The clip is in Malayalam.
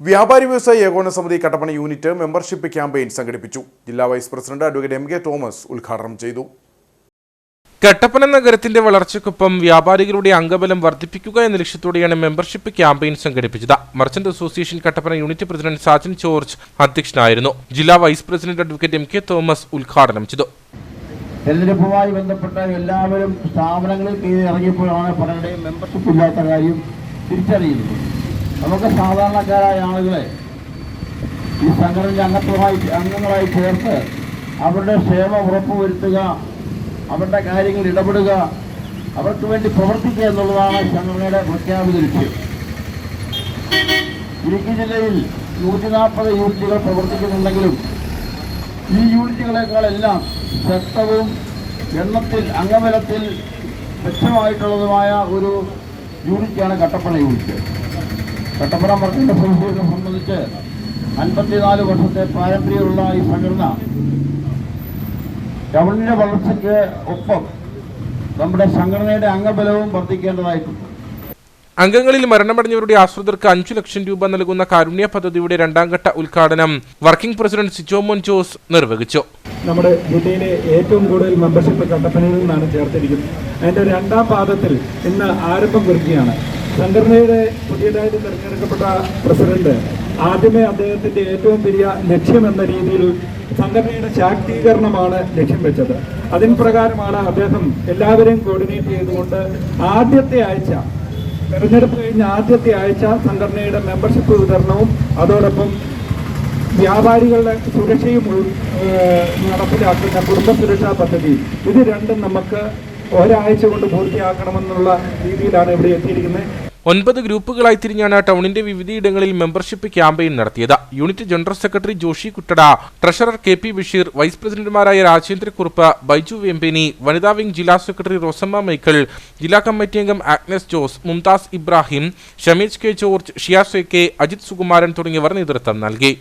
വ്യാപാരി വ്യവസായ ഏകോപന സമിതി കട്ടപ്പന യൂണിറ്റ് മെമ്പർഷിപ്പ് ക്യാമ്പയിൻ സംഘടിപ്പിച്ചു. ജില്ലാ vice president advocate M K Thomas ഉദ്ഘാടനം ചെയ്തു. കട്ടപ്പന നഗരത്തിന്റെ വളർച്ചയ്ക്കൊപ്പം വ്യാപാരികളുടെ അംഗബലം വർദ്ധിപ്പിക്കുക എന്ന ലക്ഷ്യത്തോടെയാണ് മെമ്പർഷിപ്പ് ക്യാമ്പയിൻ സംഘടിപ്പിച്ചത്. Merchant association Kattappana unit president Sajan George അധ്യക്ഷനായിരുന്നു. ജില്ലാ vice president advocate M K Thomas ഉദ്ഘാടനം ചെയ്തു. തെരഞ്ഞെടുപ്പുമായി ബന്ധപ്പെട്ട എല്ലാവരും സ്ഥാപനങ്ങളിൽ കീഴിൽ ഇറങ്ങിയപ്പോഴാണ് പലരുടെയും മെമ്പർഷിപ്പ് ഇല്ലാത്ത കാര്യം തിരിച്ചറിയുന്നത്. നമുക്ക് സാധാരണക്കാരായ ആളുകളെ ഈ സംഘടനയുടെ അംഗത്വമായി അംഗങ്ങളായി ചേർത്ത് അവരുടെ ക്ഷേമം ഉറപ്പുവരുത്തുക അവരുടെ കാര്യങ്ങളിൽ ഇടപെടുക അവർക്ക് വേണ്ടി പ്രവർത്തിക്കുക എന്നുള്ളതാണ് സംഘടനയുടെ പ്രഖ്യാപിത ലക്ഷ്യം. ഇടുക്കി ജില്ലയിൽ നൂറ്റി നാൽപ്പത് യൂണിറ്റുകൾ പ്രവർത്തിക്കുന്നുണ്ടെങ്കിലും ഈ യൂണിറ്റുകളെക്കാളെല്ലാം ശക്തവും എണ്ണത്തിൽ അംഗബലത്തിൽ മെച്ചമായിട്ടുള്ളതുമായ ഒരു യൂണിറ്റാണ് കട്ടപ്പന യൂണിറ്റ്. കട്ടപ്പന മർക്കിന്റെ പ്രതിഷേധം സംബന്ധിച്ച് അൻപത്തിനാല് വർഷത്തെ പാരമ്പര്യമുള്ള ഈ സംഘടന ടൗണിന്റെ വളർച്ചയ്ക്ക് ഒപ്പം നമ്മുടെ സംഘടനയുടെ അംഗബലവും വർദ്ധിക്കേണ്ടതായിട്ടുണ്ട്. അംഗങ്ങളിൽ മരണമടഞ്ഞവരുടെ ആശ്രിതർക്ക് അഞ്ചു ലക്ഷം രൂപ നൽകുന്ന കാരുണ്യ പദ്ധതിയുടെ രണ്ടാം ഘട്ട ഉദ്ഘാടനം വർക്കിംഗ് പ്രസിഡന്റ് സിജോമോൻ ജോസ് നിർവഹിച്ചു. നമ്മുടെ ജില്ലയിലെ ഏറ്റവും കൂടുതൽ മെമ്പർഷിപ്പ് കട്ടപ്പനയിൽ നിന്നാണ് ചേർത്തിരിക്കുന്നത്. അതിന്റെ രണ്ടാം പാദത്തിൽ ഇന്ന് ആരംഭം കുറിക്കുകയാണ്. സംഘടനയുടെ പുതിയതായിട്ട് തിരഞ്ഞെടുക്കപ്പെട്ട പ്രസിഡന്റ്. ആദ്യമേ അദ്ദേഹത്തിന്റെ ഏറ്റവും വലിയ ലക്ഷ്യം എന്ന രീതിയിൽ സംഘടനയുടെ ശാക്തീകരണമാണ് ലക്ഷ്യം വെച്ചത്. അതിന് പ്രകാരമാണ് അദ്ദേഹം എല്ലാവരെയും കോർഡിനേറ്റ് ചെയ്തുകൊണ്ട് ആദ്യത്തെ ആഴ്ച തെരഞ്ഞെടുപ്പ് കഴിഞ്ഞ ആദ്യത്തെ ആഴ്ച സംഘടനയുടെ മെമ്പർഷിപ്പ് വിതരണവും അതോടൊപ്പം വ്യാപാരികളുടെ സുരക്ഷയും നടപ്പിലാക്കുന്ന കുടുംബ സുരക്ഷാ പദ്ധതി. ഇത് രണ്ടും നമുക്ക് ഒരാഴ്ച കൊണ്ട് പൂർത്തിയാക്കണമെന്നുള്ള രീതിയിലാണ് ഇവിടെ എത്തിയിരിക്കുന്നത്. ഒൻപത് ഗ്രൂപ്പുകളായി തിരിഞ്ഞാണ് ടൗണിന്റെ വിവിധയിടങ്ങളിൽ മെമ്പർഷിപ്പ് ക്യാമ്പയിൻ നടത്തിയത്. Unit general secretary Joshy Kuttada treasurer K P Basheer vice പ്രസിഡന്റുമാരായ രാജേന്ദ്രക്കുറുപ്പ് ബൈജു വെമ്പേനി വനിതാ വിംഗ് ജില്ലാ സെക്രട്ടറി റോസമ്മ മൈക്കിൾ ജില്ലാ കമ്മിറ്റി അംഗം Agnes Jose Mumtaz Ibrahim Shameej K George Shiyas K Ajith Sukumaran തുടങ്ങിയവർ നേതൃത്വം നൽകി.